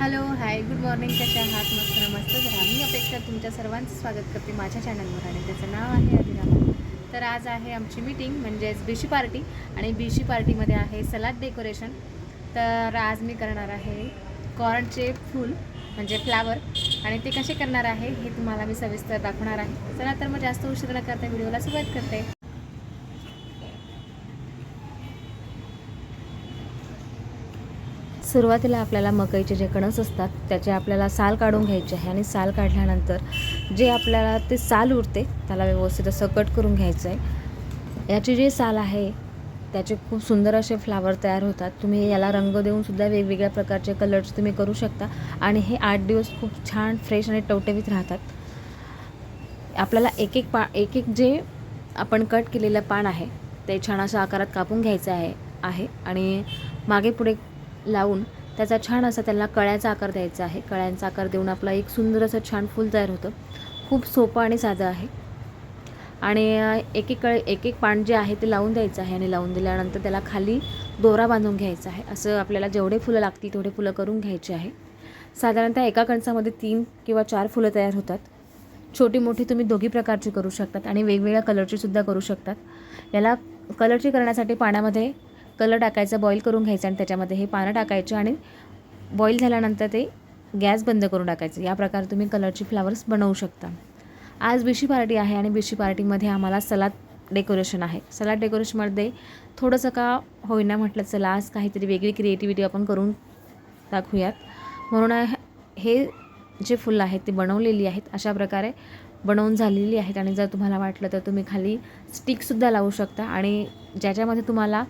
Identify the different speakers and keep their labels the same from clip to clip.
Speaker 1: Hello hi good morning कशा आहात? मस्त नमस्त तर आम्ही अपेक्षा तुमच्या सर्वांचं स्वागत करते माझ्या चॅनलवर आणि त्याचं नाव आहे अभिराम. तर आज आहे आमची मीटिंग म्हणजेच बीशी पार्टी आणि बीशी पार्टीमध्ये आहे सलाद डेकोरेशन. तर आज मी करणार आहे कॉर्नचे फूल म्हणजे फ्लावर. आणि ते कसे करणार आहे हे तुम्हाला मी सविस्तर दाखवणार आहे. चला तर मग जास्त उशीर न करता व्हिडिओला सुरुवात करते. सुरुवातीला आपल्याला मकईचे जे कणस असतात त्याचे आपल्याला साल काढून घ्यायचे आहे आणि साल काढल्यानंतर जे आपल्याला ते साल उरते त्याला व्यवस्थित असं कट करून घ्यायचं आहे. याची जी साल आहे त्याचे खूप सुंदर असे फ्लावर तयार होतात. तुम्ही याला रंग देऊन सुद्धा वेगवेगळ्या प्रकारचे कलर्स तुम्ही करू शकता आणि हे आठ दिवस खूप छान फ्रेश आणि टवटवीत राहतात. आपल्याला एक एक पा एक एक जे आपण कट केलेलं पान आहे ते छान अशा आकारात कापून घ्यायचं आहे आहे. आणि मागे पुढे लावून त्याचा छान असा त्याला कळ्याचा आकार द्यायचा आहे. कळ्यांचा आकार देऊन आपला एक सुंदर असं छान फूल तयार होतं. खूप सोपं आणि साधं आहे. आणि एक एक कळ एक एक पान जे आहे ते लावून द्यायचं आहे आणि लावून दिल्यानंतर त्याला खाली दोरा बांधून घ्यायचा आहे. असं आपल्याला जेवढे फुलं लागतील तेवढे फुलं करून घ्यायचे आहे. साधारणतः एका कणसामध्ये तीन किंवा चार फुलं तयार होतात. छोटी मोठी तुम्ही दोघी प्रकारची करू शकतात आणि वेगवेगळ्या कलरची सुद्धा करू शकतात. याला कलरची करण्यासाठी पाण्यामध्ये कलर टाकायचा बॉईल करून घ्यायचं आणि त्याच्यामध्ये हे पानं टाकायचे आणि बॉईल झाल्यानंतर ते गॅस बंद करून टाकायचं. या प्रकारे तुम्ही कलरची फ्लावर्स बनवू शकता. आज बिशी पार्टी आहे आणि बिशी पार्टीमध्ये आम्हाला सलाद डेकोरेशन आहे. सलाद डेकोरेशनमध्ये थोडंसं का होईना म्हटलं चला आज काहीतरी वेगळी क्रिएटिव्हिटी आपण करून दाखवूयात म्हणून हे जे फुलं आहेत ते बनवलेली आहेत अशा प्रकारे बनवून झालेली आहेत. आणि जर तुम्हाला वाटलं तर तुम्ही खाली स्टिकसुद्धा लावू शकता. आणि ज्याच्यामध्ये तुम्हाला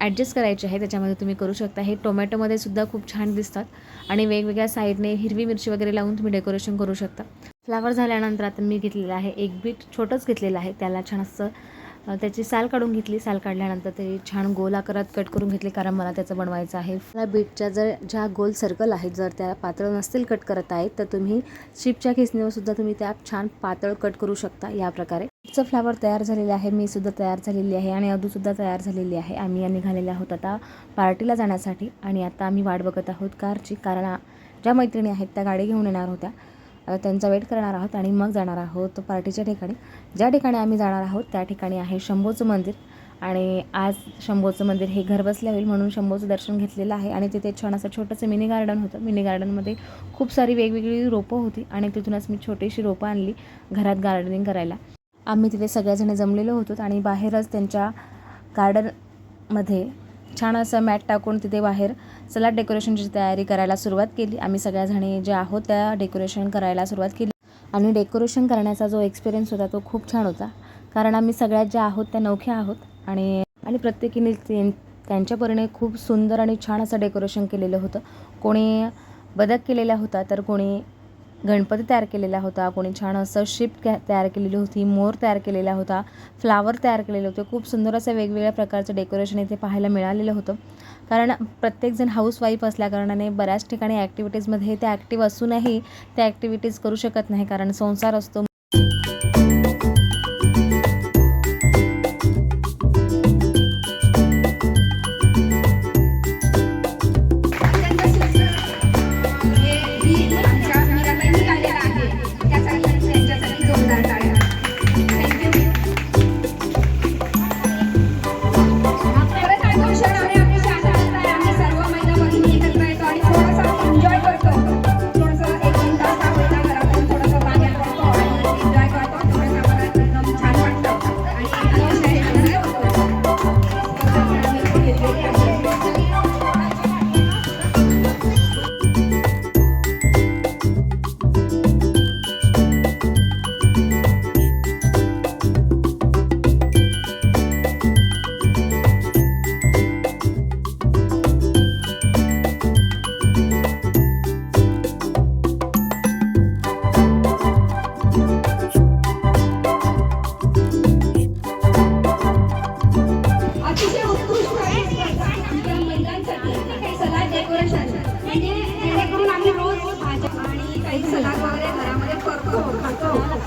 Speaker 1: ॲडजस्ट करायचे आहे त्याच्यामध्ये तुम्ही करू शकता. हे टोमॅटोमध्ये सुद्धा खूप छान दिसतात आणि वेगवेगळ्या साईडने हिरवी मिरची वगैरे लावून तुम्ही डेकोरेशन करू शकता. फ्लावर झाल्यानंतर आता मी घेतलेलं आहे एक बीट छोटंच घेतलेलं आहे. त्याला छान असं त्याची साल काढून घेतली. साल काढल्यानंतर ते छान गोल आकारात कट करून घेतले. कारण मला त्याचं बनवायचं आहे. मला बीटच्या जर ज्या गोल सर्कल आहेत जर त्या पातळ नसतील कट करत आहेत तर तुम्ही शिपच्या खेचणीवर सुद्धा तुम्ही त्या छान पातळ कट करू शकता या प्रकारे. बीटचं फ्लावर तयार झालेले आहे. मी सुद्धा तयार झालेली आहे आणि अदूसुद्धा तयार झालेली आहे. आम्ही या निघालेले आहोत आता पार्टीला जाण्यासाठी आणि आता आम्ही वाट बघत आहोत कारची. कारण ज्या मैत्रिणी आहेत त्या गाडी घेऊन येणार होत्या. त्यांचा वेट करणार आहोत आणि मग जाणार आहोत पार्टीच्या ठिकाणी. ज्या ठिकाणी आम्ही जाणार आहोत त्या ठिकाणी आहे शंभूचं मंदिर. आणि आज शंभूचं मंदिर हे घरबसल्या होईल म्हणून शंभूचं दर्शन घेतलेलं आहे. आणि तिथे छान असं छोटंसं मिनी गार्डन होतं. मिनी गार्डनमध्ये खूप सारी वेगवेगळी रोपं होती आणि तिथूनच मी छोटीशी रोपं आणली घरात गार्डनिंग करायला. आम्ही तिथे सगळ्याजणी जमलेलो होतो आणि बाहेरच त्यांच्या गार्डनमध्ये छान असं मॅट टाकून तिथे बाहेर सलाड डेकोरेशनची तयारी करायला सुरुवात केली. आम्ही सगळ्याजणी ज्या आहोत त्या डेकोरेशन करायला सुरुवात केली. आणि डेकोरेशन करण्याचा जो एक्सपिरियन्स होता तो खूप छान होता. कारण आम्ही सगळ्यात ज्या आहोत त्या नवख्या आहोत. आणि आणि प्रत्येकीने त्यांच्या परीने खूप सुंदर आणि छान असं डेकोरेशन केलेलं होतं. कोणी बदक केलेल्या होता तर कोणी गणपती तयार केलेला होता. कोणी छान असं शिप कॅ तयार केलेली होती मोर तयार केलेला होता फ्लावर तयार केलेले होते. खूप सुंदर असं वेगवेगळ्या प्रकारचं डेकोरेशन इथे पाहायला मिळालेलं होतं. कारण प्रत्येकजण हाऊसवाईफ असल्याकारणाने बऱ्याच ठिकाणी ॲक्टिव्हिटीजमध्ये ते ॲक्टिव्ह असूनही त्या ॲक्टिव्हिटीज करू शकत नाही. कारण संसार असतो
Speaker 2: वगैरे घरामध्ये करतो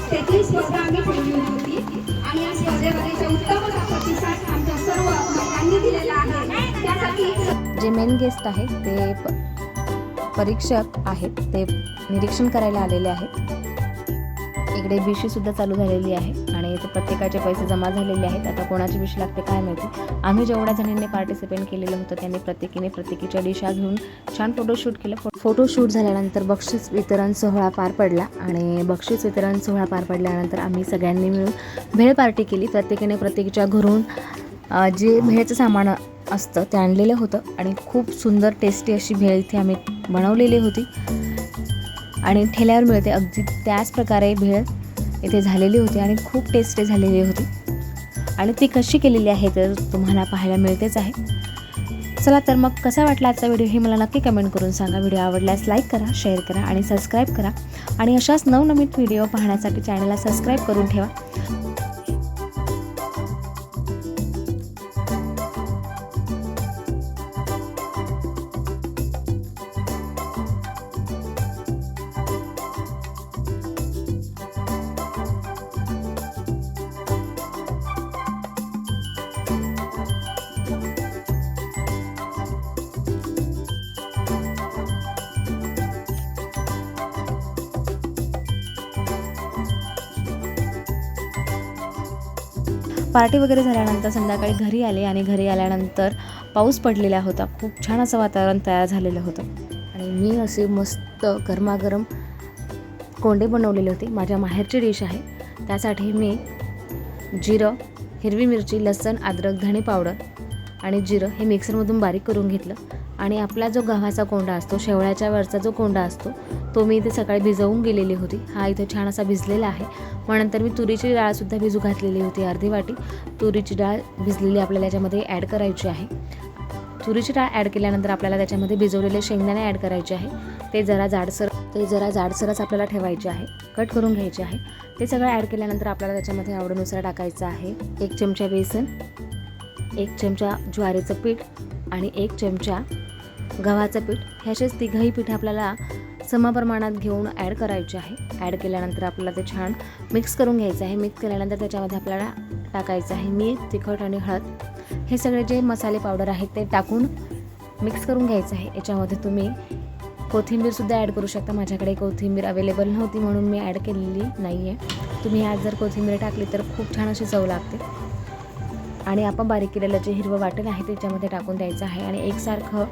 Speaker 2: त्याची स्पर्धा आम्ही ठेवली होती. आणि या स्पर्धेमध्ये उत्तम प्रतिसाद आमच्या सर्व महिलांनी दिलेला आहे त्यासाठी
Speaker 1: जे मेन गेस्ट आहे ते प परीक्षक आहेत ते निरीक्षण करायला आलेले आहेत. इकडे बिशी सुद्धा चालू झालेली आहे आणि इथे प्रत्येकाचे पैसे जमा झालेले आहेत. आता कोणाची बिशी लागते काय माहिती? आम्ही जेवढ्या जणांनी पार्टिसिपेट केलेलं होतं त्यांनी प्रत्येकीने प्रत्येकीच्या डिशा घेऊन छान फोटोशूट केलं. फोटोशूट झाल्यानंतर बक्षीस वितरण सोहळा पार पडला आणि बक्षीस वितरण सोहळा पार पडल्यानंतर आम्ही सगळ्यांनी मिळून भेळ पार्टी केली. प्रत्येकीने प्रत्येकीच्या घरून जे भेळचं सामान असतं ते आणलेलं होतं आणि खूप सुंदर टेस्टी अशी भेळ इथे आम्ही बनवलेली होती. आणि ठेल्यावर मिळते. अगदी त्याच प्रकारे भेळ इथे झालेली होती आणि खूप टेस्टी झालेली होती. आणि ती कशी केलेली आहे तर तुम्हाला पाहायला मिळतेच आहे. चला तर मग कसा वाटला आजचा व्हिडिओ हे मला नक्की कमेंट करून सांगा. व्हिडिओ आवडल्यास लाईक करा शेअर करा आणि सबस्क्राईब करा. आणि अशाच नवनवीन व्हिडिओ पाहण्यासाठी चॅनलला सबस्क्राईब करून ठेवा. पार्टी वगैरे झाल्यानंतर संध्याकाळी घरी आले आणि घरी आल्यानंतर पाऊस पडलेला होता. खूप छान असं वातावरण तयार झालेलं होतं. आणि मी असे मस्त गरमागरम कोंडे बनवलेले होते. माझ्या माहेरची डिश आहे. त्यासाठी मी जिरं हिरवी मिरची लसण अद्रक धणे पावडर आणि जिरं हे मिक्सरमधून बारीक करून घेतलं. आणि आपला जो गव्हाचा कोंडा असतो शेवळ्याच्या वरचा जो कोंडा असतो तो मी इथे सकाळी भिजवून गेलेली होती. हा इथे छान असा भिजलेला आहे. मग नंतर मी तुरीची डाळसुद्धा भिजू घातलेली होती अर्धी वाटी. तुरीची डाळ भिजलेली आपल्याला याच्यामध्ये ॲड करायची आहे. तुरीची डाळ ॲड केल्यानंतर आपल्याला त्याच्यामध्ये भिजवलेले शेंगदाणे ॲड करायचे आहे. ते जरा जाडसर ते जरा जाडसरच आपल्याला ठेवायचे आहे. कट करून घ्यायचे आहे. ते सगळं ॲड केल्यानंतर आपल्याला त्याच्यामध्ये आवडीनुसार टाकायचं आहे. एक चमचा बेसन एक चमचा ज्वारीचं पीठ आणि एक चमचा गव्हाचं पीठ हे असेच तिघंही पीठ आपल्याला समप्रमाणात घेऊन ॲड करायचे आहे. ॲड केल्यानंतर आपल्याला ते छान मिक्स करून घ्यायचं आहे. मिक्स केल्यानंतर त्याच्यामध्ये आपल्याला टाकायचं आहे मीठ तिखट आणि हळद. हे सगळे जे मसाले पावडर आहेत ते टाकून मिक्स करून घ्यायचं आहे. याच्यामध्ये तुम्ही कोथिंबीरसुद्धा ॲड करू शकता. माझ्याकडे कोथिंबीर अवेलेबल नव्हती म्हणून मी ॲड केलेली नाही आहे तुम्ही आज जर कोथिंबीर टाकली तर खूप छान अशी चव लागते. आणि आपण बारीक केलेलं जे हिरवं वाटण आहे त्याच्यामध्ये टाकून द्यायचं आहे. आणि एकसारखं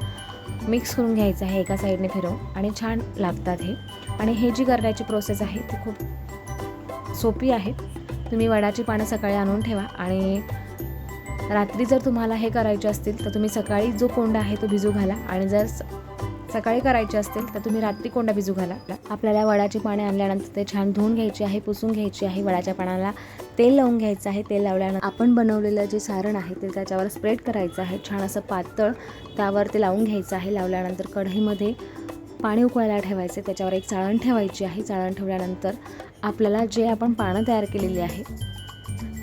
Speaker 1: मिक्स करून घ्यायचं आहे एका साईडने फिरवून. आणि छान लागतात हे. आणि हे जी करण्याची प्रोसेस आहे ती खूप सोपी आहे. तुम्ही वडाची पानं सकाळी आणून ठेवा. आणि रात्री जर तुम्हाला हे करायचे असतील तर तुम्ही सकाळी जो कोंडा आहे तो भिजू घाला. आणि जर सकाळी करायचे असतील तर तुम्ही रात्री कोंडा भिजू घाला. आपल्याला वडाची पाने आणल्यानंतर ते छान धुवून घ्यायची आहे पुसून घ्यायची आहे वडाच्या पानाला. तेल लावून घ्यायचं आहे तेल लावल्यानंतर आपण बनवलेलं जे सारण आहे ते त्याच्यावर स्प्रेड करायचं आहे. छान असं पातळ त्यावर ते लावून घ्यायचं आहे. लावल्यानंतर कढईमध्ये पाणी उकळायला ठेवायचे त्याच्यावर एक चाळण ठेवायची आहे. चाळण ठेवल्यानंतर आपल्याला जे आपण पानं तयार केलेली आहे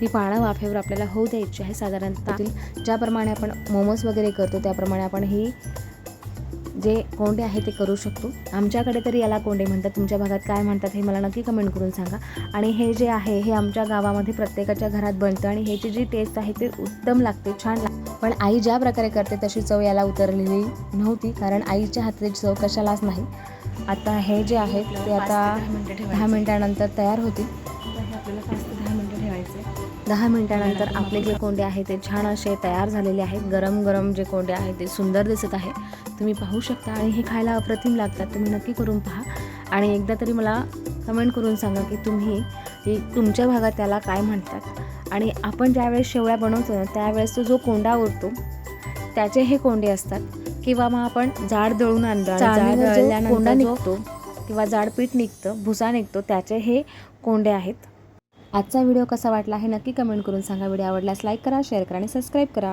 Speaker 1: ती पानं वाफेवर आपल्याला होऊ द्यायची आहे. साधारणतः ज्याप्रमाणे आपण मोमोज वगैरे करतो त्याप्रमाणे आपण ही जे कोंडे आहे ते करू शकतो. आमच्याकडे तरी याला कोंडे म्हणतात. तुमच्या भागात काय म्हणतात हे मला नक्की कमेंट करून सांगा. आणि हे जे आहे हे आमच्या गावामध्ये प्रत्येकाच्या घरात बनतं आणि ह्याची जी टेस्ट आहे ते उत्तम लागते छान लागते. पण आई ज्या प्रकारे करते तशी चव याला उतरलेली नव्हती. कारण आईच्या हाताची चव कशालाच नाही. आता हे जे आहे ते आता दहा मिनिटानंतर तयार होतील. आपल्याला पाच ते दहा मिनटं ठेवायचे. दहा मिनिटानंतर आपले जे कोंडे आहे ते छान असे तयार झालेले आहेत. गरम गरम जे कोंडे आहेत ते सुंदर दिसत आहे. तुम्ही पाहू शकता आणि हे खायला अप्रतिम लागतात. तुम्ही नक्की करून पहा. आणि एकदा तरी मला कमेंट करून सांगा की तुम्ही तुमच्या भागात त्याला काय म्हणतात. आणि आपण ज्यावेळेस शेवळ्या बनवतो ना त्यावेळेस तो जो कोंडा उरतो त्याचे हे कोंडे असतात. किंवा मग आपण जाड दळून आणलं आणि जाड
Speaker 2: चाळणीवर जो
Speaker 1: दळल्यानंतर
Speaker 2: कोंडा निघतो,
Speaker 1: किंवा जाड पीठ निघतं भुसा निघतो त्याचे हे कोंडे आहेत. आजचा व्हिडिओ कसा वाटला हे नक्की कमेंट करून सांगा. व्हिडिओ आवडल्यास लाईक करा शेअर करा आणि सबस्क्राईब करा.